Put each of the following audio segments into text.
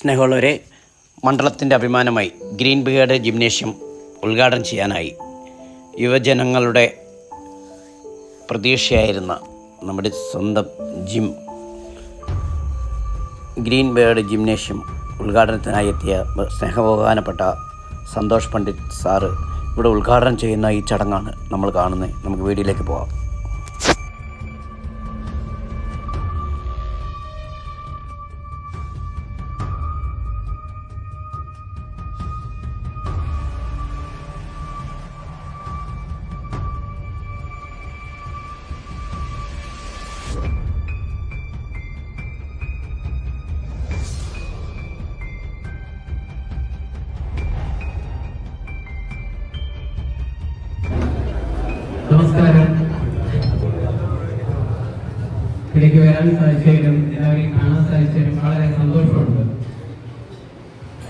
സ്നേഹമുള്ളവരെ മണ്ഡലത്തിന്റെ അഭിമാനമായി ഗ്രീൻ ബ്രിഗേഡ് ജിംനേഷ്യം ഉദ്ഘാടനം ചെയ്യാനായി യുവജനങ്ങളുടെ പ്രതീക്ഷയായിരുന്ന നമ്മുടെ സ്വന്തം ജിം ഗ്രീൻ ബേർഡ് ജിംനേഷ്യം ഉദ്ഘാടനത്തിനായി എത്തിയ സ്നേഹബഹുമാനപ്പെട്ട സന്തോഷ് പണ്ഡിറ്റ് സാറ് ഇവിടെ ഉദ്ഘാടനം ചെയ്യുന്ന ഈ ചടങ്ങാണ് നമ്മൾ കാണുന്നത്. നമുക്ക് വീഡിയോയിലേക്ക് പോകാം വരാൻ സാധിച്ചതിലും എല്ലാവരെയും കാണാൻ സാധിച്ചതിലും വളരെ സന്തോഷമുണ്ട്.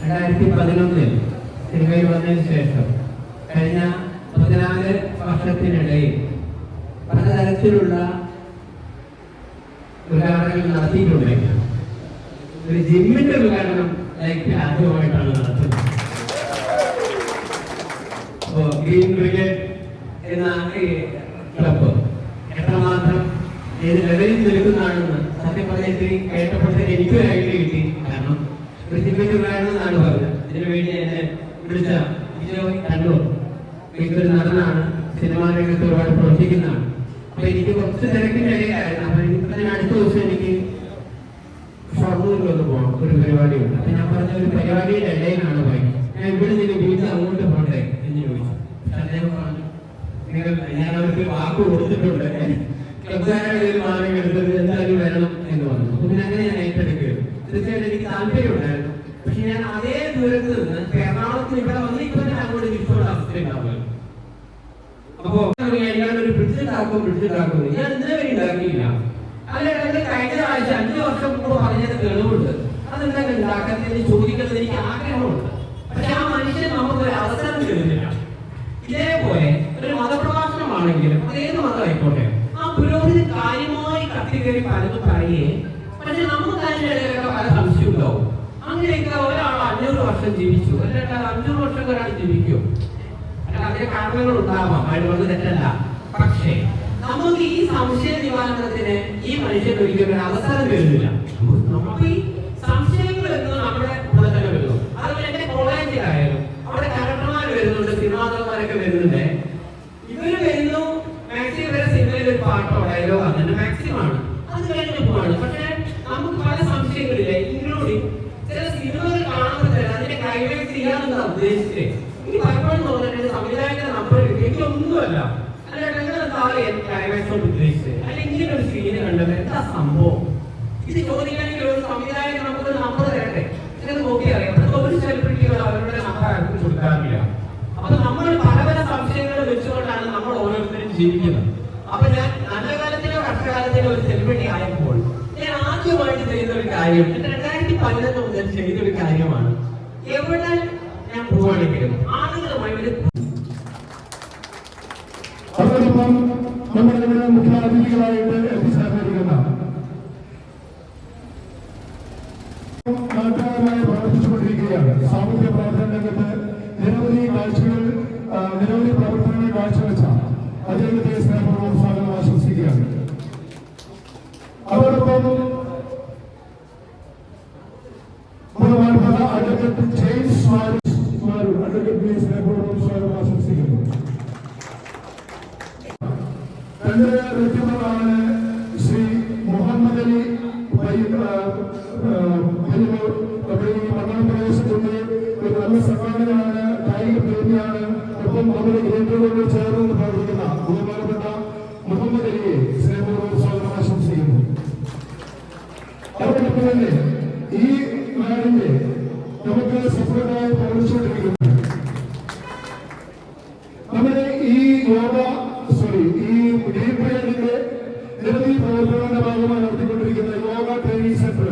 രണ്ടായിരത്തി പതിനൊന്നിൽ സിനിമയിൽ വന്നതിന് ശേഷം കഴിഞ്ഞ പതിനാല് വർഷത്തിനിടയിൽ പലതരത്തിലുള്ള ഉദ്ഘാടനങ്ങൾ നടത്തിയിട്ടുണ്ട്. ഒരു ജിമ്മിന്റെ ഉദ്ഘാടനം ലൈഫിൽ ആദ്യമായിട്ടാണ് നടത്തുന്നത്. ഗ്രീൻ ബ്രിഗേഡ് എന്ന ഈ ക്ലബ്ബ് എത്രമാത്രം ലെവലിൽ നിൽക്കുന്നതാണെന്ന് സത്യം പറഞ്ഞിട്ട് കേട്ടപ്പോഴത്തേക്ക് എനിക്ക് ഒരു ഐഡിയ കിട്ടി. കാരണം പൃഥ്വിക്ക് വേണമെന്നാണ് പറഞ്ഞത്. ഇതിനു വേണ്ടി എന്നെ വിളിച്ച വിജയ് കണ്ണൂർ എനിക്കൊരു നടനാണ്. സിനിമാ രംഗത്ത് ഒരുപാട് പ്രവർത്തിക്കുന്നതാണ്. അപ്പൊ എനിക്ക് കുറച്ച് തിരക്കിന്റെ അപ്പൊ എനിക്ക് അടുത്ത ദിവസം എനിക്ക് ഷൊർണൂരിൽ ഒന്ന് പോകണം. ഒരു പരിപാടിയുണ്ട്. അപ്പൊ ഞാൻ പറഞ്ഞ ഒരു പരിപാടിയുടെ ഇടയിലാണ് പോയി ഞാൻ ഇവിടെ നിന്ന് വീട്ടിൽ അങ്ങോട്ട് പോകട്ടെ എന്ന് ചോദിച്ചു. അദ്ദേഹം പറഞ്ഞു ഞാൻ അവർക്ക് വാക്ക് കൊടുത്തിട്ടുണ്ട് ക്ലബ്ബുകാരുടെ ഒരു മാറി എടുത്തത് എന്തായാലും വരണം എന്ന് പറഞ്ഞു അപ്പൊ പിന്നെ അങ്ങനെ ഞാൻ ഏറ്റെടുക്കുകയും തീർച്ചയായിട്ടും എനിക്ക് താല്പര്യമുണ്ടായിരുന്നു പക്ഷെ ഞാൻ അതേ ദൂരത്ത് നിന്ന് എറണാകുളത്ത് ഇവിടെ വന്നിപ്പോൾ ഞാൻ അങ്ങോട്ട് തിരിച്ചുള്ള അവസ്ഥ ഉണ്ടാവുമല്ലോ അപ്പോ ഞാൻ ഒരു ബ്രിഡ്ജ് ഉണ്ടാക്കും ബ്രിഡ്ജ് ഉണ്ടാക്കും ഞാൻ ഇന്നലെ ഉണ്ടാക്കിയില്ല അല്ല എന്റെ കഴിഞ്ഞ ആഴ്ച അഞ്ചു വർഷം മുമ്പ് പറഞ്ഞത് തെളിവുണ്ട് അതെന്താ ഉണ്ടാക്കുന്നതിന് ചോദിക്കുന്നത് എനിക്ക് ആഗ്രഹമുണ്ട് പക്ഷെ ആ മനുഷ്യൻ നമുക്ക് ഒരു അവസരം തരുന്നില്ല ഇതേപോലെ ഒരു മതപ്രഭാഷണമാണെങ്കിലും അതേത് മതമായിക്കോട്ടെ ആ പുരോഹിതൻ കാര്യമായി കത്തിക്കറി പലതും പറയേ പക്ഷെ നമുക്ക് അതിനിടയിലൊക്കെ പല സംശയം ഉണ്ടാവും അങ്ങനെയൊക്കെ ഒരാൾ അഞ്ഞൂറ് വർഷം ജീവിച്ചു അല്ലെങ്കിൽ അഞ്ഞൂറ് വർഷം ഒരാൾ ജീവിക്കും അല്ല, അതിന് കാരണങ്ങൾ ഉണ്ടാവാം. അതിനോട് തെറ്റല്ല. പക്ഷേ നമുക്ക് ഈ സംശയ നിവാരണത്തിന് ഈ മനുഷ്യൻ ഒരിക്കലും ഒരു അവസരം വരുന്നില്ല നമുക്ക് ഈ സംശയങ്ങൾ എന്നത് നമ്മുടെ കൂടെ തന്നെ വരുന്നു. അതുപോലെ എന്റെ കോളേജിലായാലും അവിടെ കലക്ടർമാർ വരുന്നുണ്ട് സിനിമാതന്മാരൊക്കെ വരുന്നുണ്ട്. ഇവർ വരുന്നു മാക്സിമം ഇവരെ സിനിമയിൽ ഒരു പാട്ടോ അങ്ങനെ മാക്സിമം ആണ് അത് കഴിഞ്ഞ് പോവാണ്. പക്ഷേ നമുക്ക് പല സംശയങ്ങളില്ല ഇൻക്ലൂഡിങ്. ചില സിനിമകൾ കാണുമ്പോൾ തന്നെ അതിന്റെ ക്ലൈമാക്സ് പലപ്പോഴും തോന്നിട്ടുണ്ട് സംവിധായകന്റെ നമ്പർ കിട്ടി. എനിക്കൊന്നുമല്ല അല്ല ഞങ്ങൾ താഴെ ക്ലൈമാക്സ് ഉദ്ദേശിച്ചത്? അല്ല ഇങ്ങനെ ഒരു സീന് എന്താ സംഭവം? ഇത് ചോദിക്കണമെങ്കിൽ ഒരു സംവിധായകൻ നമ്പർ തരട്ടെ? ഇതൊക്കെ നോക്കി അറിയാം. ഒരു അവരുടെ നമ്പർ ആർക്കും കൊടുക്കാറില്ല. അപ്പൊ നമ്മൾ പല പല സംശയങ്ങൾ വെച്ചുകൊണ്ടാണ് നമ്മൾ ഓരോരുത്തരും ജീവിക്കുന്നത്. അപ്പൊ ഞാൻ നല്ല കാലത്തിലോ കഷ്ടകാലത്തിലോ ഒരു സെലിബ്രിറ്റി ആയപ്പോൾ ഞാൻ ആദ്യമായിട്ട് ചെയ്ത ഒരു കാര്യം രണ്ടായിരത്തി പതിനൊന്ന് മുതൽ ചെയ്ത ഒരു കാര്യമാണ്. എവിടെ ഞാൻ പോവാണെങ്കിലും ആളുകളുമായി ഒരു അതോടൊപ്പം നമ്മുടെ ഇവിടെ മുഖ്യ അതിഥികളായിട്ട് എത്തിച്ചേർന്നിരിക്കുന്ന നാട്ടുകാരായി പ്രവർത്തിച്ചുകൊണ്ടിരിക്കുകയാണ് സാമൂഹ്യ പ്രവർത്തന രംഗത്ത് നിരവധി കാഴ്ചകൾ ആ, നിരവധി പ്രവർത്തനങ്ങൾ കാഴ്ചവെച്ച അദ്ദേഹത്തെ സ്നേഹപൂർവം സ്വാഗതം ആശംസിക്കുകയാണ് അതോടൊപ്പം ബഹുമാനപ്പെട്ട അഡ്വക്കേറ്റ് ജെയിംസ് മാരു മാരു അഡ്വക്കേറ്റ് സ്നേഹപൂർവം സ്വാഗതം ആശംസിക്കുന്നു രണ്ട് വ്യക്തികളാണ് ശ്രീ മുഹമ്മദ് അലി വൈ- ആ, ആ, വലിയൂർ. നമ്മുടെ ഈ മണ്ഡലം പ്രദേശത്തിന്റെ ഒരു നല്ല സംഘാടകനാണ് കായിക പ്രേമിയാണ് ഒപ്പം നമ്മുടെ ഗ്രേറ്റുകളോട് ചേർന്ന് പ്രവർത്തിക്കുന്ന ബഹുമാനപ്പെട്ട മുഹമ്മദ് അലിയെ സ്നേഹപൂർവം സ്വാഗതം ആശംസിക്കുന്നു അതോടൊപ്പം തന്നെ ഈ നാടിന്റെ നമുക്ക് സഫലമായി പ്രവർത്തിച്ചുകൊണ്ടിരിക്കുന്നു. നമ്മുടെ ഈ യോഗ സോറി ഈ ഗ്രീൻ പീരിയഡിന്റെ നിരവധി പ്രവർത്തനങ്ങളുടെ ഭാഗമായി നടത്തിക്കൊണ്ടിരിക്കുന്ന യോഗ ട്രെയിനിങ് സെന്റർ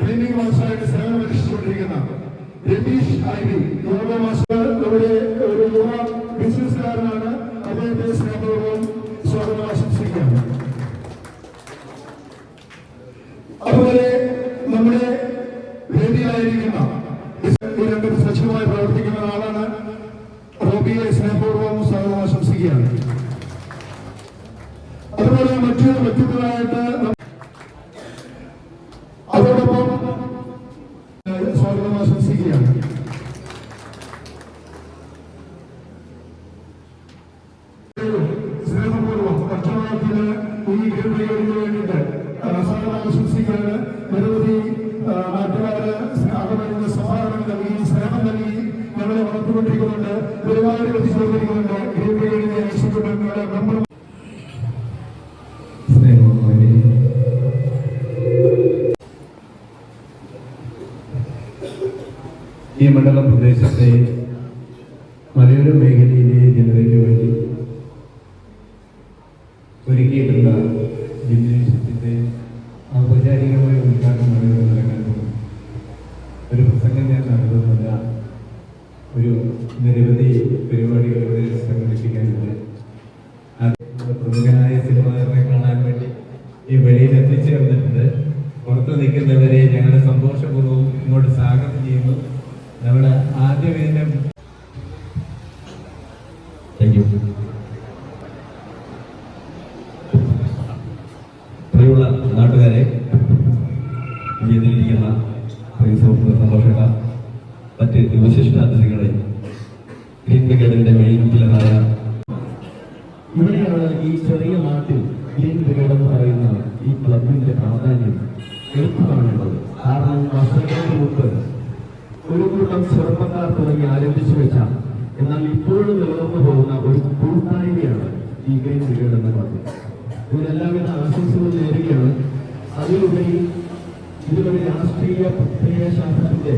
ട്രെയിനിങ് മാസ്റ്ററായിട്ട് സേവനമനുഷ്ഠിച്ചുകൊണ്ടിരിക്കുന്ന രതീഷ് ഐ യോഗ മാസ്റ്റർ അതുപോലെ മറ്റൊരു മണ്ഡല പ്രദേശത്തെ മലയോര മേഖലയിലെ ജനതയ്ക്ക് വേണ്ടി ഒരുക്കിയിട്ടുള്ള ജിംനേഷ്യത്തിന്റെ ഔപചാരികമായ ഉദ്ഘാടനമാണ് നടക്കാൻ പോകുന്നത് ഒരു പ്രസംഗം ഞാൻ നടത്തുന്നില്ല. ഒരു നിരവധി പരിപാടികൾ ഇവിടെ സംഘടിപ്പിക്കാനുണ്ട്. അത് പ്രമുഖനായ സിനിമാകാരനെ കാണാൻ വേണ്ടി ഈ വെളിയിൽ എത്തിച്ചേർന്നിട്ടുണ്ട്. പുറത്ത് നിൽക്കുന്നവരെ ഞങ്ങളുടെ സന്തോഷപൂർവം ഇങ്ങോട്ട് സ്വാഗതം ചെയ്യുന്നു. നമ്മുടെ ആദ്യ വേദന താങ്ക് യു പ്രിയമുള്ള നാട്ടുകാരെ വേദിയിലിരിക്കുന്ന പ്രിയ സുഹൃത്തുക്കൾ മറ്റ് വിശിഷ്ട അതിഥികളെ ഗ്രീൻ ബ്രിഗേഡിന്റെ മെയിൻ പില്ലറായ ഇവിടെയാണ് ഈ ചെറിയ നാട്ടിൽ ഗ്രീൻ ബ്രിഗേഡ് എന്ന് പറയുന്ന ഈ ക്ലബിന്റെ പ്രാധാന്യം എടുത്തു കാണേണ്ടത് കാരണം വർഷങ്ങൾക്ക് മുമ്പ് ഒരു കൂട്ടം ചെറുപ്പക്കാർ തുടങ്ങി ആരംഭിച്ചു വെച്ച എന്നാൽ ഇപ്പോഴും നിലനിർന്നു പോകുന്ന ഒരു കൂട്ടായ്മയാണ് ഈ ഗ്രീൻ ബ്രിഗേഡ് എന്ന ക്ലബ് ഇതിനെല്ലാവിധ ആശംസകൾ നേരുകയാണ്. അതിലുപരി ഇതിലൊരു രാഷ്ട്രീയ പ്രത്യയശാസ്ത്രത്തിന്റെ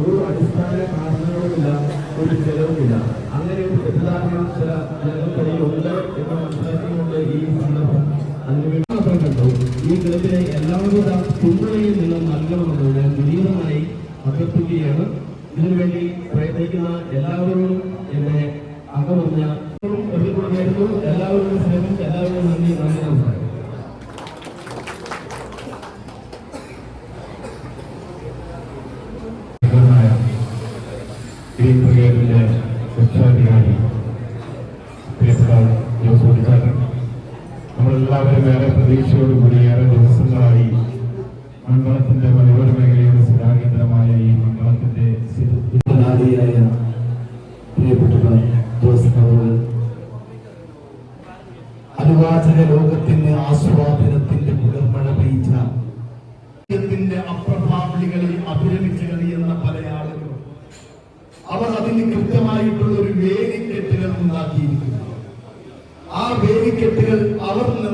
ഒരു അടിസ്ഥാന കാരണങ്ങളുമില്ല ഒരു ചെലവുമില്ല. അങ്ങനെ ഒരു തെറ്റിദ്ധാരണ ചില ജനങ്ങൾക്കിടയിൽ ഉണ്ട് എന്ന് മനസ്സിലാക്കിക്കൊണ്ട് ഈ സന്ദർഭം അതിനുവേണ്ടി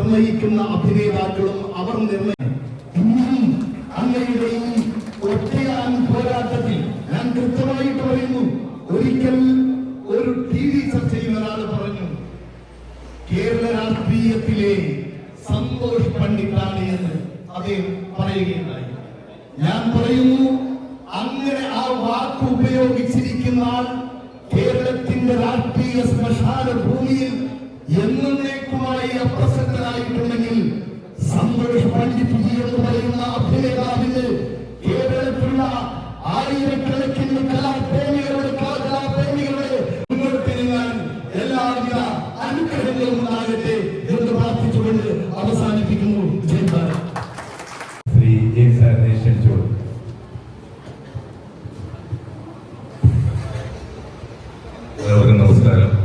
നിർണയിക്കുന്ന അഭിനേതാക്കളും അവർ നിർണയിക്കും ഇന്നും അങ്ങയുടെ ഈ ഒറ്റയാൻ പോരാട്ടത്തിൽ ഞാൻ കൃത്യമായിട്ട് പറയുന്നു. ഒരിക്കൽ ഒരു ടി വി ചർച്ചയിൽ ഒരാൾ പറഞ്ഞു കേരള രാഷ്ട്രീയത്തിലെ സന്തോഷ് പണ്ഡിറ്റാണ് എന്ന് അദ്ദേഹം പറയുകയുണ്ടായി. ഞാൻ പറയുന്നു അങ്ങനെ ആ വാക്ക് ഉപയോഗിച്ചിരിക്കുന്ന കേരളത്തിന്റെ രാഷ്ട്രീയ ശ്മശാന ഭൂമിയിൽ എന്നേക്കുമായി അപ്രസക്തനായിട്ടുണ്ടെങ്കിൽ സന്തോഷ് പണ്ഡിറ്റ് എന്ന് പറയുന്ന അഭിനേതാവിന് കേരളത്തിലുള്ള ആയിരക്കണക്കിന് കലാപ്രേമികളുടെ കലാപ്രേമികളുടെ മുന്നോട്ട് നീങ്ങാൻ എല്ലാവിധ അനുഗ്രഹങ്ങളും ഉണ്ടാകട്ടെ എന്ന് പ്രാർത്ഥിച്ചുകൊണ്ട് അവസാനിപ്പിക്കുന്നു. ശ്രീ എല്ലാവർക്കും നമസ്കാരം.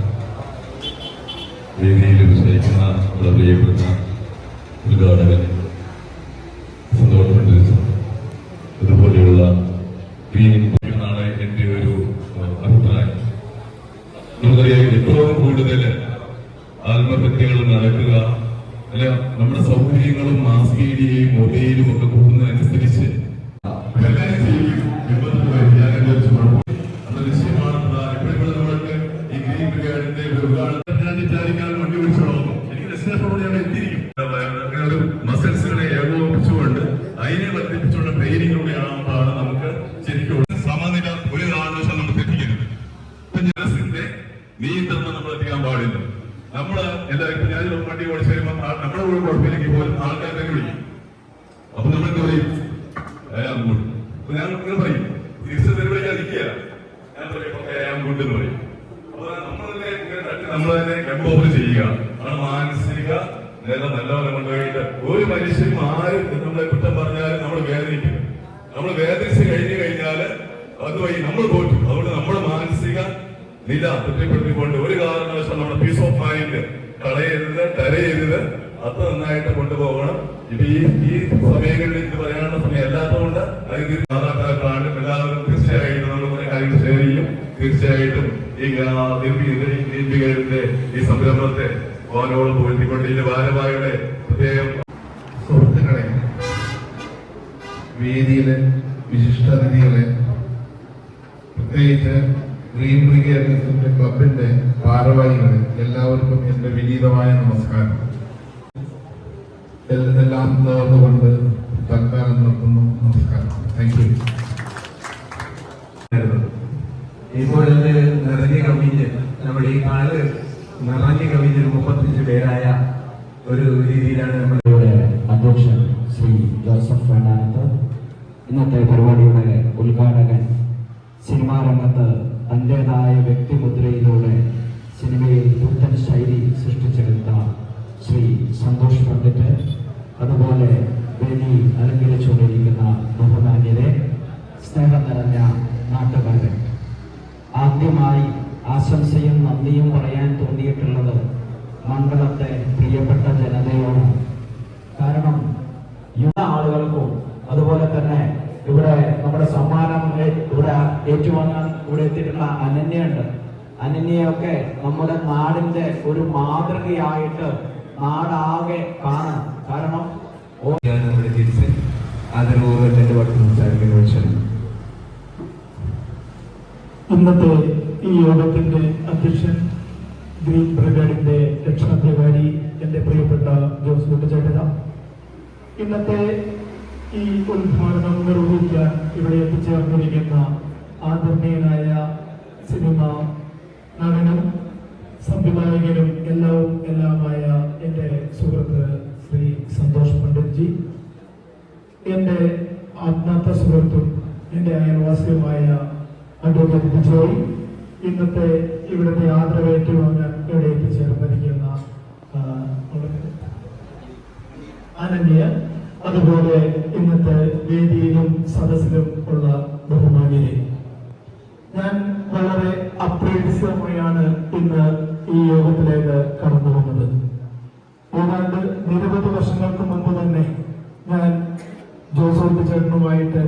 നമ്മുടെ പ്രിയപ്പെട്ട ഉദ്ഘാടകൻ സന്തോഷം പണ്ഡിറ്റ് ഇതുപോലെയുള്ള ഗ്രീൻ എന്നാണ് എന്റെ ഒരു ഏഹ്, അഭിപ്രായം നമുക്കറിയാം ഏറ്റവും കൂടുതൽ ആത്മഹത്യകൾ നടക്കുക അല്ല നമ്മുടെ സൗകര്യങ്ങളും മാസ് മീഡിയയും മൊബൈലും ഒക്കെ കൂടുന്നതനുസരിച്ച് അത് നിശ്ചയമാണ് എപ്പോഴും നമ്മൾക്ക് ഈ ഗ്രീൻ ബ്രിഗേഡിന്റെ ഒരു ഉദ്ഘാടനം ഞാൻ വിചാരിക്കാൻ വണ്ടി വിളിച്ചു തുടങ്ങും എനിക്ക് ഡെസ്റ്റിനേഷനോട് ഞാൻ എത്തിയിരിക്കും അങ്ങനെ ഒരു മസിൽസുകളെ ഏകോപിപ്പിച്ചുകൊണ്ട് അതിനെ വർദ്ധിപ്പിച്ചുകൊണ്ട് ട്രെയിനിങ്ങിലൂടെയാകുമ്പോഴാണ് നമുക്ക് ശരിക്കും സമനില ഒരു കാരണവശാലും നമ്മൾ തെറ്റിക്കരുത് ജനസിന്റെ നിയന്ത്രണം നമ്മൾ എത്തിക്കാൻ പാടില്ല നമ്മൾ എല്ലാവർക്കും ഞാൻ ഒരു വണ്ടി ഓടിച്ചു വരുമ്പോൾ നമ്മുടെ കൂടെ കുഴപ്പമില്ലെങ്കിൽ പോലും ആൾക്കാരെ തന്നെ വിളിക്കും അപ്പൊ നമ്മൾ എന്ത് പറയും ഏ, അങ്ങോട്ട് അപ്പൊ ഞാൻ ഇങ്ങനെ പറയും കയറി നിൽക്കുക ഞാൻ പറയും "ഓക്കേ, ഞാൻ ഗുഡ് എന്ന് പറയും അപ്പൊ നമ്മൾ തന്നെ ഇങ്ങനെ തട്ടി നമ്മൾ തന്നെ എംപവർ ചെയ്യുക ആണ് മാനസിക നില നല്ലപോലെ കൊണ്ടുപോയിട്ട് ഒരു മനുഷ്യരും ആരും നമ്മളെ കുറ്റം പറഞ്ഞാലും നമ്മൾ വേദനിക്കും നമ്മൾ വേദനിച്ച് കഴിഞ്ഞു കഴിഞ്ഞാൽ അതുവഴി നമ്മൾ തോറ്റു അതുകൊണ്ട് നമ്മുടെ മാനസിക നില കുറ്റപ്പെടുത്തിക്കൊണ്ട് ഒരു കാരണവശാൽ നമ്മുടെ പീസ് ഓഫ് മൈൻഡ് കളയരുത് തരയരുത്. അത് നന്നായിട്ട് കൊണ്ടുപോകണം. ഇപ്പൊ ഈ ഈ സമയങ്ങളിൽ ഇത് പറയാനുള്ള സമയം അല്ലാത്തതുകൊണ്ട് അതിന് മാതാപിതാക്കളാണ് എല്ലാവരും തീർച്ചയായിട്ടും നമ്മൾ കുറെ കാര്യങ്ങൾ ഷെയർ ചെയ്യും. തീർച്ചയായിട്ടും ഈ ദീപികയുടെ ഈ സംരംഭത്തെ ഓനോട് പോയിക്കൊണ്ട് ഇതിന്റെ ഭാരവായുടെ പ്രത്യേകം സുഹൃത്തുക്കളെ വേദിയിലെ വിശിഷ്ടാതിഥികളെ പ്രത്യേകിച്ച് ഗ്രീൻ ബ്രിഗേഡിന്റെ ക്ലബിന്റെ ഭാരവാഹികളെ എല്ലാവർക്കും എന്റെ വിനീതമായ നമസ്കാരം. എല്ലാം നേർന്നുകൊണ്ട് തൽക്കാലം നിർത്തുന്നു. നമസ്കാരം. താങ്ക് യു ഇപ്പോൾ നിറഞ്ഞു കവിഞ്ഞ് നമ്മുടെ ഈ കാൽ നിറഞ്ഞു കവിഞ്ഞ് മുപ്പത്തഞ്ച് പേരായ ഒരു രീതിയിലാണ് നമ്മുടെ അധ്യക്ഷൻ ശ്രീ ജോസഫ് ഫെർണാണ്ടസ് ഇന്നത്തെ പരിപാടിയുടെ ഉദ്ഘാടകൻ സിനിമാ രംഗത്ത് തന്റെതായ വ്യക്തിമുദ്രയിലൂടെ സിനിമയിൽ പുത്തൻ ശൈലി സൃഷ്ടിച്ചെടുത്ത ശ്രീ സന്തോഷ് പണ്ഡിറ്റ് അതുപോലെ വേദി അലങ്കരിച്ചുകൊണ്ടിരിക്കുന്ന ബഹുമാന്യരെ സ്നേഹം നിറഞ്ഞ നാട്ടുകാരൻ ആദ്യമായി ആശംസയും നന്ദിയും പറയാൻ തോന്നിയിട്ടുള്ളത് മണ്ഡലത്തെ പ്രിയപ്പെട്ട ജനതയോടാണ് കാരണം യുവ ആളുകൾക്കും അതുപോലെ തന്നെ ഇവിടെ നമ്മുടെ സമ്മാനം ഏ- ഇവിടെ ഏറ്റുവാങ്ങാൻ ഇവിടെ അനന്യയുണ്ട്. അനന്യയൊക്കെ നമ്മുടെ നാടിന്റെ ഒരു മാതൃകയായിട്ട് നാടാകെ കാണണം കാരണം അന്നത്തെ ഈ യോഗത്തിന്റെ അധ്യക്ഷൻ ഗ്രീൻ ബ്രിഗേഡിന്റെ രക്ഷാധികാരി എന്റെ പ്രിയപ്പെട്ട ജോസ് കുട്ടിച്ചേട്ടന ഇന്നത്തെ ഈ ഉദ്ഘാടനം നിർവഹിക്കാൻ ഇവിടെ എത്തിച്ചേർന്നിരിക്കുന്ന ആദരണീയനായ സിനിമ നടനും സംവിധായകനും എല്ലാവും എല്ലാമായ എന്റെ സുഹൃത്ത് ശ്രീ സന്തോഷ് പണ്ഡിറ്റ്ജി എന്റെ ആത്മാർത്ഥ സുഹൃത്തും എന്റെ അയൽവാസിയുമായ അഡ്വക്കേറ്റ് ബിജോയ് ഇന്നത്തെ ഇവിടുത്തെ ആദരവ് ഏറ്റുവാങ്ങാൻ ഇവിടെ എത്തിച്ചേർന്നിരിക്കുന്ന അനന്യ അതുപോലെ ഇന്നത്തെ വേദിയിലും സദസ്സിലും ഉള്ള ബഹുമാന്യരെ ഞാൻ വളരെ അപ്രതീക്ഷിതമായാണ് ഇന്ന് ഈ യോഗത്തിലേക്ക് കടന്നു വന്നത്. ഏതാണ്ട് നിരവധി വർഷങ്ങൾക്ക് മുമ്പ് തന്നെ ഞാൻ ജോസഫ് ചേട്ടനുമായിട്ട്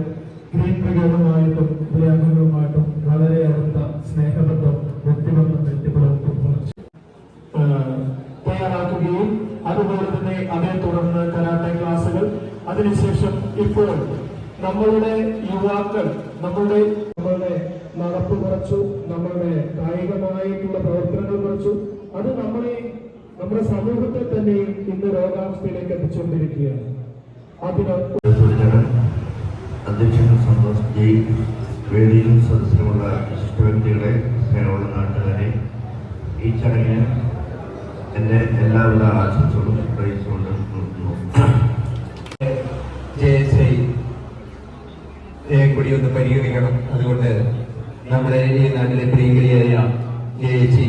ഗ്രീൻ ബ്രിഗേഡുമായിട്ടും ഗ്രാമങ്ങളുമായിട്ടും വളരെ അടുത്ത സ്നേഹബന്ധം വ്യക്തിബന്ധം വ്യക്തിപുലർത്തും തയ്യാറാക്കുകയും അതുപോലെ തന്നെ അതേ തുടർന്ന് കരാട്ടെ ക്ലാസുകൾ അതിനുശേഷം ഇപ്പോൾ നമ്മളുടെ യുവാക്കൾ നമ്മളുടെ കുറച്ചു നമ്മളുടെ കായികമായിട്ടുള്ള പ്രവർത്തനങ്ങൾ കുറച്ചു അത് നമ്മളെ നമ്മുടെ സമൂഹത്തെ തന്നെ ഇന്ന് രോഗാവസ്ഥയിലേക്ക് എത്തിച്ചുകൊണ്ടിരിക്കുകയാണ്. അതിന് അധ്യക്ഷൻ സന്തോഷ് ജയ് വേദിയിലും സദസ്സിലുമുള്ള വിശിഷ്ട വ്യക്തികളെ സ്നേഹമുള്ള നാട്ടുകാരെ ഈ ചടങ്ങിന് എന്റെ എല്ലാവിധ ആശംസകളും അറിയിച്ചുകൊണ്ട് നിർത്തുന്നു ജയശ്രീ കൂടി ഒന്ന് പരിഗണിക്കണം. അതുകൊണ്ട് നമ്മുടെ ഈ നാട്ടിലെ പ്രിയങ്കരിയായ ജയശ്രീ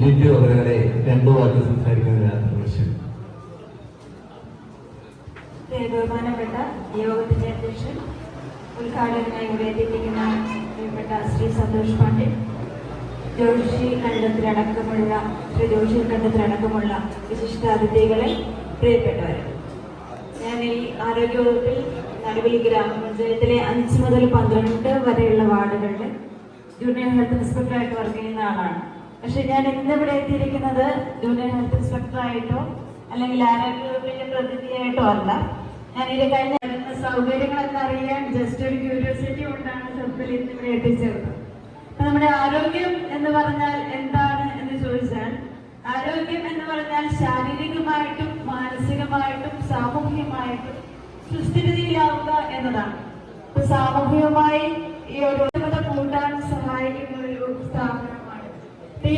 ലിറ്റു അവരുടെ രണ്ടു വാക്ക് സംസാരിക്കുന്നതിനാണ് പ്രശ്നം ബഹുമാനപ്പെട്ട യോഗത്തിന്റെ അധ്യക്ഷൻ ഉദ്ഘാടകനായി ഇവിടെ എത്തിയിരിക്കുന്ന പ്രിയപ്പെട്ട ശ്രീ സന്തോഷ് പാണ്ഡെ ജോഷി കണ്ടത്തിലടക്കമുള്ള ശ്രീ ജോഷി കണ്ടത്തിലടക്കമുള്ള വിശിഷ്ടാതിഥികളെ പ്രിയപ്പെട്ടവരെ. ഞാൻ ഈ ആരോഗ്യവകുപ്പിൽ നടുവിൽ ഗ്രാമപഞ്ചായത്തിലെ അഞ്ച് മുതൽ പന്ത്രണ്ട് വരെയുള്ള വാർഡുകളിൽ ജൂനിയർ ഹെൽത്ത് ഇൻസ്പെക്ടറായിട്ട് വർക്ക് ചെയ്യുന്ന ആളാണ്. പക്ഷെ ഞാൻ ഇന്നിവിടെ എത്തിയിരിക്കുന്നത് ജൂനിയർ ഹെൽത്ത് ഇൻസ്പെക്ടറായിട്ടോ അല്ലെങ്കിൽ ആരോഗ്യവകുപ്പിന്റെ പ്രതിനിധിയായിട്ടോ അല്ല. ഞാൻ ഇത് കഴിഞ്ഞ വരുന്ന സൗകര്യങ്ങളൊക്കെ അറിയാൻ ജസ്റ്റ് ഒരു ക്യൂരിയോസിറ്റി കൊണ്ടാണ് സബ്ബിൽ ഇന്ന് ഇവിടെ എത്തിച്ചേർന്നത്. അപ്പൊ നമ്മുടെ ആരോഗ്യം എന്ന് പറഞ്ഞാൽ എന്താണ് എന്ന് ചോദിച്ചാൽ ആരോഗ്യം എന്ന് പറഞ്ഞാൽ ശാരീരികമായിട്ടും മാനസികമായിട്ടും സാമൂഹികമായിട്ടും സുസ്ഥിരതയിലാവുക എന്നതാണ്. സാമൂഹികമായി ഈ ഒരു കൂട്ടാൻ സഹായിക്കുന്ന ഒരു സ്ഥാപനമാണ് ഈ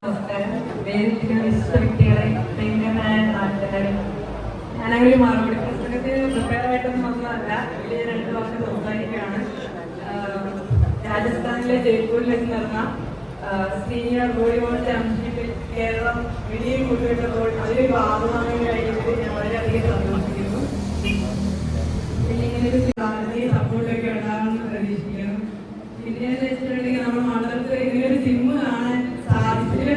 നമസ്കാരം വേദിക്കുന്ന വിശിഷ്ട വ്യക്തികളെ പ്രിയങ്കരനായ നാട്ടുകാരെ ഞാനങ്ങനെ ഒരു മറുപടി പുസ്തകത്തിന് പ്രിപ്പയർ ആയിട്ടൊന്നും വന്നതല്ല ഇതിൽ രണ്ട് വാക്ക് സംസാരിക്കുകയാണ് ആഹ് രാജസ്ഥാനിലെ ജയ്പൂരിൽ വെച്ച് നടന്ന സീനിയർ വോളിബോൾ ചാമ്പ്യൻഷിപ്പിൽ കേരളം വെളിയിൽ കൊണ്ടുവരുമ്പോൾ അതിലൊരു ഭാഗമാകാൻ കഴിഞ്ഞതിൽ ഞാൻ വളരെയധികം സന്തോഷിക്കുന്നു പിന്നെ ഇങ്ങനെ ഒരു സാധനത്തിന് സപ്പോർട്ടൊക്കെ ഉണ്ടാകുമെന്ന് പ്രതീക്ഷിക്കുന്നു പിന്നെ എന്ന് വെച്ചിട്ടുണ്ടെങ്കിൽ നമ്മുടെ മണ്ഡലത്തിൽ ഇങ്ങനെ ഒരു സിനിമ കാണാൻ സാധിച്ചതിൽ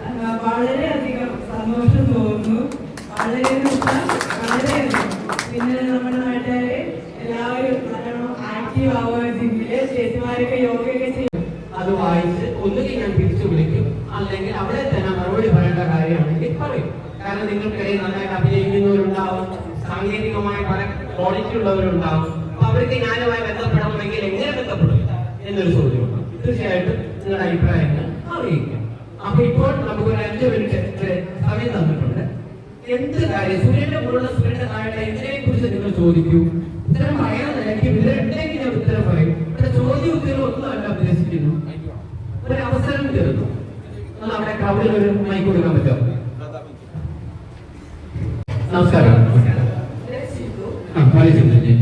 ആ, വളരെയധികം സന്തോഷം തോന്നുന്നു വളരെ വളരെയധികം പിന്നെ നമ്മുടെ നാട്ടുകാരെ എല്ലാവരും നല്ലോണം ആക്റ്റീവ് ആവുക ജിമ്മിൽ ചേച്ചിമാരൊക്കെ യോഗയൊക്കെ ചെയ്യും അത് വായിച്ച് ഒന്നുകിൽ ഞാൻ തിരിച്ചു വിളിക്കും അല്ലെങ്കിൽ അവിടെ തന്നെ മറുപടി പറയേണ്ട കാര്യമാണെങ്കിൽ പറയും കാരണം നിങ്ങൾക്കിടയിൽ നന്നായിട്ട് അഭിനയിക്കുന്നവരുണ്ടാവും സാങ്കേതികമായി പല ക്വാളിറ്റി ഉള്ളവരുണ്ടാവും അപ്പൊ അവർക്ക് ഞാനുമായി ബന്ധപ്പെടണമെങ്കിൽ എങ്ങനെ ബന്ധപ്പെടും എന്നൊരു ചോദ്യമുണ്ട് തീർച്ചയായിട്ടും നിങ്ങളുടെ അഭിപ്രായങ്ങൾ അറിയിക്കാം അപ്പൊ ഇപ്പോൾ നമുക്ക് ഒരു അഞ്ച് മിനിറ്റ് സമയം തന്നിട്ടുണ്ട്. എന്ത് കാര്യം? സൂര്യന്റെ മുകളിലുള്ള സൂര്യന്റെ താഴെ എന്തിനെ കുറിച്ച് നിങ്ങൾ ചോദിക്കൂ? ഉത്തരം പറയാൻ നിലയ്ക്ക് ഇവരുണ്ടെങ്കിൽ ഞാൻ ഉത്തരം പറയും. ഇവിടെ ചോദ്യ ഉത്തരം ഒന്നും അല്ല ഉദ്ദേശിക്കുന്നു ഒരു അവസരം തരുന്നു. അവിടെ ക്രൗഡിൽ ഒരു മൈക്ക് കൊടുക്കാൻ പറ്റുമോ നമസ്കാരം ആ വളരെ ചിന്തജി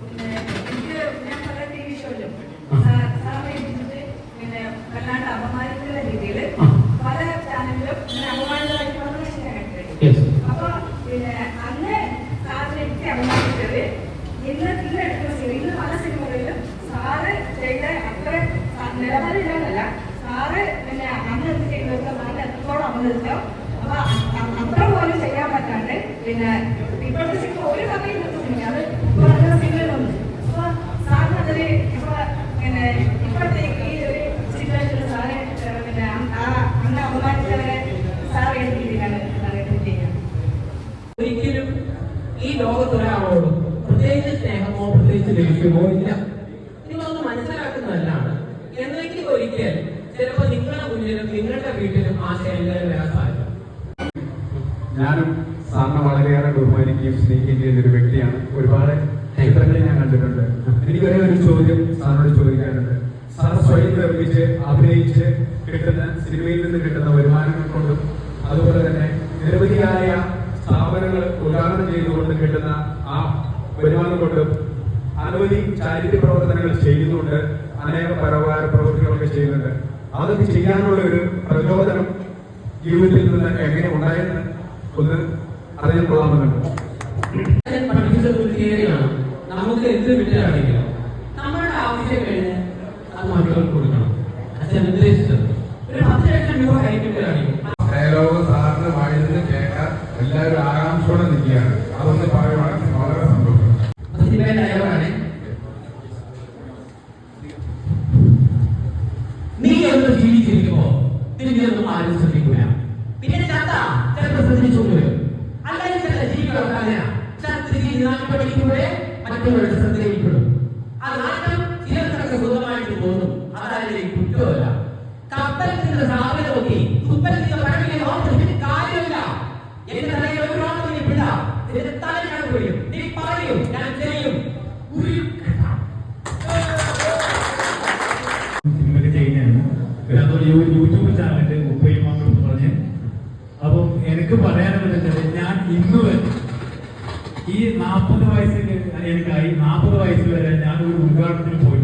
പിന്നെ എനിക്ക് ഞാൻ പല ടി വി ഷോയിലും സാ- സാറിനെ വിളിച്ചിട്ട് പിന്നെ വല്ലാണ്ട് അപമാനിക്കുന്ന രീതിയിൽ പല ചാനലിലും ഇങ്ങനെ അപമാനിതമായിട്ട് വന്ന മനുഷ്യനെ കണ്ടിട്ടുണ്ട് യെസ് അപ്പൊ പിന്നെ അന്ന് സാറിനെ എനിക്ക് അപമാനിച്ചത് ഇന്ന് ഇന്ന് എടുക്കുന്ന സിനിമ ഇന്ന് പല സിനിമകളിലും സാറ് ചെയ്ത അത്ര നിലവാരമില്ലെന്നല്ല സാറ് പിന്നെ അന്ന് എന്ത് ചെയ്യുന്നത് സാറിന് എത്രത്തോളം അപ്പൊ അത്ര പോലും ചെയ്യാൻ പറ്റാണ്ട് പിന്നെ ഇപ്പോഴത്തെ ഒരു ഈ ഒരിക്കലും ഈ ലോകത്തൊരാളോടും പ്രത്യേകിച്ച് സ്നേഹമോ പ്രത്യേകിച്ച് ലഭിക്കുമോ ഇല്ല. ഞാനും സാറിനെ വളരെയേറെ ബഹുമാനിക്കുകയും സ്നേഹിക്കുകയും ഒരു വ്യക്തിയാണ്. ഒരുപാട് ചിത്രങ്ങൾ ഞാൻ കണ്ടിട്ടുണ്ട്. എനിക്ക് ഒരേ ഒരു ചോദ്യം സാറിനോട് ചോദിക്കാനുണ്ട്. സാർ സ്വയം നിർമ്മിച്ച് അഭിനയിച്ച് കിട്ടുന്ന സിനിമയിൽ നിന്ന് കിട്ടുന്ന വരുമാനങ്ങൾ കൊണ്ടും അതുപോലെ തന്നെ നിരവധിയായ സ്ഥാപനങ്ങൾ ഉദാഹരണം ചെയ്തുകൊണ്ട് കിട്ടുന്ന ആ വരുമാനം കൊണ്ടും അനവധി ചാരിറ്റി പ്രവർത്തനങ്ങൾ ചെയ്യുന്നുണ്ട്. അനേക പരോപകാര പ്രവൃത്തികളൊക്കെ ചെയ്യുന്നുണ്ട്. അതൊക്കെ ചെയ്യാനുള്ള ഒരു പ്രചോദനം ജീവിതത്തിൽ നിന്ന് എങ്ങനെ ഉണ്ടായെന്ന് ഒന്ന് തിയറിയാണ് നമുക്ക് എന്ത് വിട്ടാണെങ്കിലും നമ്മളുടെ ആവശ്യം തല ഞാൻ കൊയ്യും നീ പറയും ഞാൻ ചെയ്യും. സിനിമയൊക്കെ ചെയ്യുന്നതാണ് പിന്നെ അതുപോലെ യൂട്യൂബ് ചാനലിൽ ഉപ്പയും മക്കളും എന്ന് പറഞ്ഞ് അപ്പം എനിക്ക് പറയാനുള്ളത് ഞാൻ ഇന്ന് വരെ ഈ നാൽപ്പത് വയസ്സിൽ എനിക്കായി നാൽപ്പത് വയസ്സ് വരെ ഞാൻ ഒരു ഉദ്ഘാടനത്തിന് പോയിട്ടില്ല